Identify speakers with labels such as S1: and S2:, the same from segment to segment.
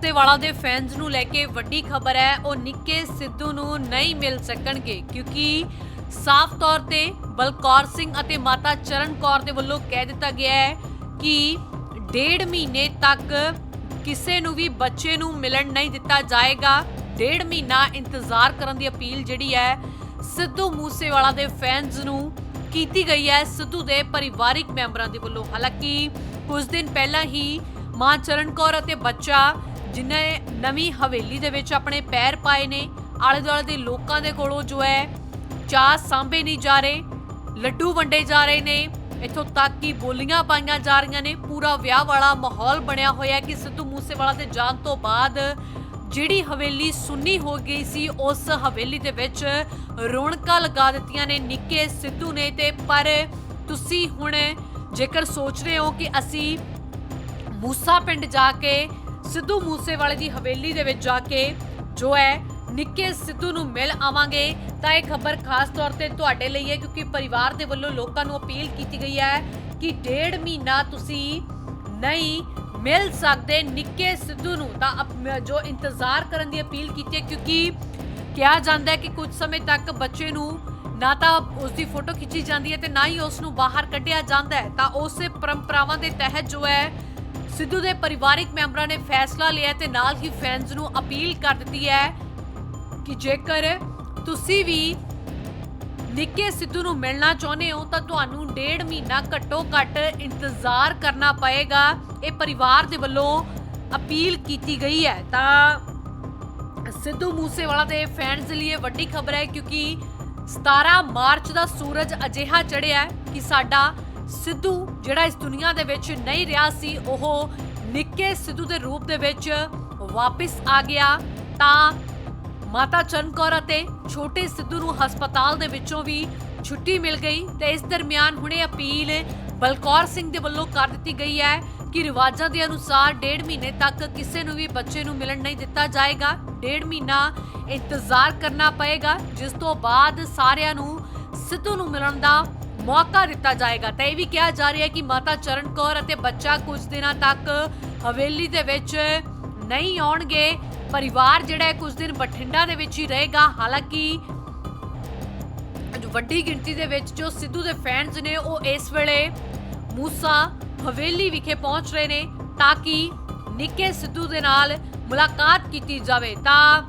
S1: ਮੂਸੇਵਾਲਾ ਦੇ ਫੈਨਸ ਨੂੰ ਲੈ ਕੇ ਵੱਡੀ ਖਬਰ ਹੈ, ਉਹ ਨਿੱਕੇ ਸਿੱਧੂ ਨੂੰ ਨਹੀਂ ਮਿਲ ਸਕਣਗੇ ਕਿਉਂਕਿ ਸਾਫ਼ ਤੌਰ ਤੇ ਬਲਕੌਰ ਸਿੰਘ ਅਤੇ ਮਾਤਾ ਚਰਨ ਕੌਰ ਦੇ ਵੱਲੋਂ ਕਹਿ ਦਿੱਤਾ ਗਿਆ ਹੈ ਕਿ ਡੇਢ ਮਹੀਨੇ ਤੱਕ ਕਿਸੇ ਨੂੰ ਵੀ ਬੱਚੇ ਨੂੰ ਮਿਲਣ ਨਹੀਂ ਦਿੱਤਾ ਜਾਏਗਾ। ਡੇਢ ਮਹੀਨਾ ਇੰਤਜ਼ਾਰ ਕਰਨ ਦੀ ਅਪੀਲ ਜਿਹੜੀ ਹੈ, ਸਿੱਧੂ ਮੂਸੇਵਾਲਾ ਦੇ ਫੈਨਸ ਨੂੰ ਕੀਤੀ ਗਈ ਹੈ, ਸਿੱਧੂ ਦੇ ਪਰਿਵਾਰਿਕ ਮੈਂਬਰਾਂ ਦੇ ਵੱਲੋਂ। ਹਾਲਾਂਕਿ ਕੁਝ ਦਿਨ ਪਹਿਲਾਂ ਹੀ ਮਾਂ ਚਰਨ ਕੌਰ ਅਤੇ ਬੱਚਾ ਜਿਨ੍ਹਾਂ ਨੇ ਨਵੀਂ ਹਵੇਲੀ ਦੇ ਵਿੱਚ ਆਪਣੇ ਪੈਰ ਪਾਏ ਨੇ ਆਲੇ ਦੁਆਲੇ ਦੇ ਲੋਕਾਂ ਦੇ ਕੋਲੋਂ ਜੋ ਹੈ ਚਾਹ ਸਾਂਭੇ ਨਹੀਂ ਜਾ ਰਹੇ, ਲੱਡੂ ਵੰਡੇ ਜਾ ਰਹੇ ਨੇ, ਇੱਥੋਂ ਤੱਕ ਕਿ ਬੋਲੀਆਂ ਪਾਈਆਂ ਜਾ ਰਹੀਆਂ ਨੇ, ਪੂਰਾ ਵਿਆਹ ਵਾਲਾ ਮਾਹੌਲ ਬਣਿਆ ਹੋਇਆ ਕਿ ਸਿੱਧੂ ਮੂਸੇਵਾਲਾ ਦੇ ਜਾਣ ਤੋਂ ਬਾਅਦ ਜਿਹੜੀ ਹਵੇਲੀ ਸੁੰਨੀ ਹੋ ਗਈ ਸੀ, ਉਸ ਹਵੇਲੀ ਦੇ ਵਿੱਚ ਰੌਣਕਾਂ ਲਗਾ ਦਿੱਤੀਆਂ ਨੇ, ਨਿੱਕੇ ਸਿੱਧੂ ਨੇ ਤੇ ਪਰ ਤੁਸੀਂ ਹੁਣ ਜੇਕਰ ਸੋਚ ਰਹੇ ਹੋ ਕਿ ਅਸੀਂ ਮੂਸਾ ਪਿੰਡ ਜਾ ਕੇ ਸਿੱਧੂ ਮੂਸੇਵਾਲੇ ਦੀ ਹਵੇਲੀ ਦੇ ਵਿੱਚ ਜਾ ਕੇ ਜੋ ਹੈ, ਨਿੱਕੇ ਸਿੱਧੂ ਨੂੰ ਮਿਲ ਆਵਾਂਗੇ। ਤਾਂ ਇਹ ਖਬਰ ਖਾਸ ਤੌਰ ਤੇ ਤੁਹਾਡੇ ਲਈ ਹੈ, ਕਿਉਂਕਿ ਪਰਿਵਾਰ ਦੇ ਵੱਲੋਂ ਲੋਕਾਂ ਨੂੰ ਅਪੀਲ ਕੀਤੀ ਗਈ ਹੈ ਕਿ ਡੇਢ ਮਹੀਨਾ ਤੁਸੀਂ ਨਹੀਂ ਮਿਲ ਸਕਦੇ ਨਿੱਕੇ ਸਿੱਧੂ ਨੂੰ। ਤਾਂ ਜੋ ਇੰਤਜ਼ਾਰ ਕਰਨ ਦੀ ਅਪੀਲ ਕੀਤੀ ਹੈ, ਕਿਉਂਕਿ ਕਿਹਾ ਜਾਂਦਾ ਹੈ ਕਿ ਕੁਝ ਸਮੇਂ ਤੱਕ ਬੱਚੇ ਨੂੰ ਨਾ ਤਾਂ ਉਸ ਦੀ ਫੋਟੋ ਖਿੱਚੀ ਜਾਂਦੀ ਹੈ ਤੇ ਨਾ ਹੀ ਉਸ ਨੂੰ ਬਾਹਰ ਕੱਢਿਆ ਜਾਂਦਾ ਹੈ। ਤਾਂ ਉਸੇ ਪਰੰਪਰਾਵਾਂ ਦੇ ਤਹਿਤ ਜੋ ਹੈ ਸਿੱਧੂ ਦੇ ਪਰਿਵਾਰਿਕ ਮੈਂਬਰਾਂ ਨੇ ਫੈਸਲਾ ਲਿਆ ਤੇ ਨਾਲ ਹੀ ਫੈਨਸ ਨੂੰ ਅਪੀਲ ਕਰ ਦਿੱਤੀ ਹੈ ਕਿ ਜੇਕਰ ਤੁਸੀਂ ਵੀ ਨਿੱਕੇ ਸਿੱਧੂ ਨੂੰ ਮਿਲਣਾ ਚਾਹੁੰਦੇ ਹੋ ਤਾਂ ਤੁਹਾਨੂੰ ਡੇਢ ਮਹੀਨਾ ਘੱਟੋ ਘੱਟ ਇੰਤਜ਼ਾਰ ਕਰਨਾ ਪਏਗਾ। ਇਹ ਪਰਿਵਾਰ ਦੇ ਵੱਲੋਂ ਅਪੀਲ ਕੀਤੀ ਗਈ ਹੈ। ਤਾਂ ਸਿੱਧੂ ਮੂਸੇਵਾਲਾ ਦੇ ਫੈਨਸ ਲਈ ਇਹ ਵੱਡੀ ਖਬਰ ਹੈ ਕਿਉਂਕਿ 17 ਮਾਰਚ ਦਾ ਸੂਰਜ ਅਜਿਹਾ ਚੜ੍ਹਿਆ ਕਿ ਸਾਡਾ ਸਿੱਧੂ, ਜਿਹੜਾ ਇਸ ਦੁਨੀਆ ਦੇ ਵਿੱਚ ਨਹੀਂ ਰਿਹਾ ਸੀ, ਉਹ ਨਿੱਕੇ ਸਿੱਧੂ ਦੇ ਰੂਪ ਦੇ ਵਿੱਚ ਵਾਪਸ ਆ ਗਿਆ। ਤਾਂ ਮਾਤਾ ਚਰਨ ਕੌਰ ਅਤੇ ਛੋਟੇ ਸਿੱਧੂ ਨੂੰ ਹਸਪਤਾਲ ਦੇ ਵਿੱਚੋਂ ਵੀ ਛੁੱਟੀ ਮਿਲ ਗਈ ਤੇ ਇਸ ਦਰਮਿਆਨ ਹੁਣੇ ਅਪੀਲ ਬਲਕੌਰ ਸਿੰਘ ਦੇ ਵੱਲੋਂ ਕਰ ਦਿੱਤੀ ਗਈ ਹੈ ਕਿ ਰਿਵਾਜਾਂ ਦੇ ਅਨੁਸਾਰ ਡੇਢ ਮਹੀਨੇ ਤੱਕ ਕਿਸੇ ਨੂੰ ਵੀ ਬੱਚੇ ਨੂੰ ਮਿਲਣ ਨਹੀਂ ਦਿੱਤਾ ਜਾਏਗਾ। ਡੇਢ ਮਹੀਨਾ ਇੰਤਜ਼ਾਰ ਕਰਨਾ ਪਏਗਾ, ਜਿਸ ਤੋਂ ਬਾਅਦ ਸਾਰਿਆਂ ਨੂੰ ਸਿੱਧੂ ਨੂੰ ਮਿਲਣ ਦਾ ਮੌਕਾ ਦਿੱਤਾ ਜਾਏਗਾ ਤਾਂ ਇਹ ਵੀ ਕਿਹਾ ਜਾ ਰਿਹਾ ਹੈ ਕਿ ਮਾਤਾ ਚਰਨ ਕੌਰ ਅਤੇ ਬੱਚਾ ਕੁਝ ਦਿਨਾਂ ਤੱਕ ਹਵੇਲੀ ਦੇ ਵਿੱਚ ਨਹੀਂ ਆਉਣਗੇ। ਪਰਿਵਾਰ ਜਿਹੜਾ ਕੁਝ ਦਿਨ ਬਠਿੰਡਾ ਦੇ ਵਿੱਚ ਹੀ ਰਹੇਗਾ। ਹਾਲਾਂਕਿ ਵੱਡੀ ਗਿਣਤੀ ਦੇ ਵਿੱਚ ਜੋ ਸਿੱਧੂ ਦੇ ਫੈਨਸ ਨੇ, ਉਹ ਇਸ ਵੇਲੇ ਮੂਸਾ ਹਵੇਲੀ ਵਿਖੇ ਪਹੁੰਚ ਰਹੇ ਨੇ ਤਾਂ ਕਿ ਨਿੱਕੇ ਸਿੱਧੂ ਦੇ ਨਾਲ ਮੁਲਾਕਾਤ ਕੀਤੀ ਜਾਵੇ। ਤਾਂ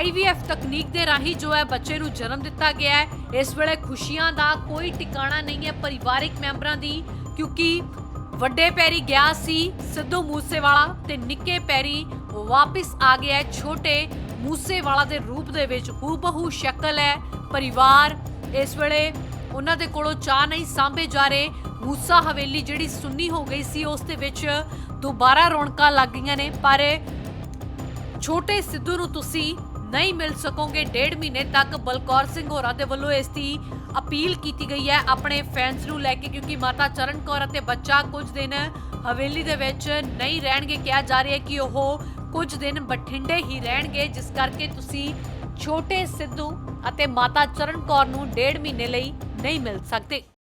S1: IVF ਤਕਨੀਕ ਦੇ ਰਾਹੀਂ ਜੋ ਹੈ ਬੱਚੇ ਨੂੰ ਜਨਮ ਦਿੱਤਾ ਗਿਆ ਹੈ। ਇਸ ਵੇਲੇ ਖੁਸ਼ੀਆਂ ਦਾ ਕੋਈ ਟਿਕਾਣਾ ਨਹੀਂ ਹੈ ਪਰਿਵਾਰਿਕ ਮੈਂਬਰਾਂ ਦੀ, ਕਿਉਂਕਿ ਵੱਡੇ ਪੈਰੀ ਗਿਆ ਸੀ ਸਿੱਧੂ ਮੂਸੇਵਾਲਾ ਤੇ ਨਿੱਕੇ ਪੈਰੀ ਵਾਪਸ ਆ ਗਿਆ ਛੋਟੇ ਮੂਸੇਵਾਲਾ ਦੇ ਰੂਪ ਦੇ ਵਿੱਚ ਹੂਬਹੂ ਸ਼ਕਲ ਹੈ ਪਰਿਵਾਰ। ਇਸ ਵੇਲੇ ਉਹਨਾਂ ਦੇ ਕੋਲੋਂ ਚਾਹ ਨਹੀਂ ਸਾਂਭੇ ਜਾ ਰਹੇ। ਮੂਸਾ ਹਵੇਲੀ ਜਿਹੜੀ ਸੁੰਨੀ ਹੋ ਗਈ ਸੀ, ਉਸ ਦੇ ਵਿੱਚ ਦੁਬਾਰਾ ਰੌਣਕਾਂ ਲੱਗ ਗਈਆਂ ਨੇ। ਪਰ ਛੋਟੇ ਸਿੱਧੂ ਨੂੰ ਤੁਸੀਂ ਨਹੀਂ ਮਿਲ ਸਕੋਗੇ। ਡੇਢ ਮਹੀਨੇ ਤੱਕ ਬਲਕੌਰ ਸਿੰਘ ਹੋਰਾਂ ਦੇ ਵੱਲੋਂ ਇਸ ਦੀ ਅਪੀਲ ਕੀਤੀ ਗਈ ਹੈ ਆਪਣੇ ਫੈਨਸ ਨੂੰ ਲੈ ਕੇ, ਕਿਉਂਕਿ ਮਾਤਾ ਚਰਨ ਕੌਰ ਅਤੇ ਬੱਚਾ ਕੁਝ ਦਿਨ ਹਵੇਲੀ ਦੇ ਵਿੱਚ ਨਹੀਂ ਰਹਿਣਗੇ। ਕਿਹਾ ਜਾ ਰਿਹਾ ਹੈ ਕਿ ਉਹ ਕੁਝ ਦਿਨ ਬਠਿੰਡੇ ਹੀ ਰਹਿਣਗੇ, ਜਿਸ ਕਰਕੇ ਤੁਸੀਂ ਛੋਟੇ ਸਿੱਧੂ ਅਤੇ ਮਾਤਾ ਚਰਨ ਕੌਰ ਨੂੰ ਡੇਢ ਮਹੀਨੇ ਲਈ ਨਹੀਂ ਮਿਲ ਸਕਦੇ।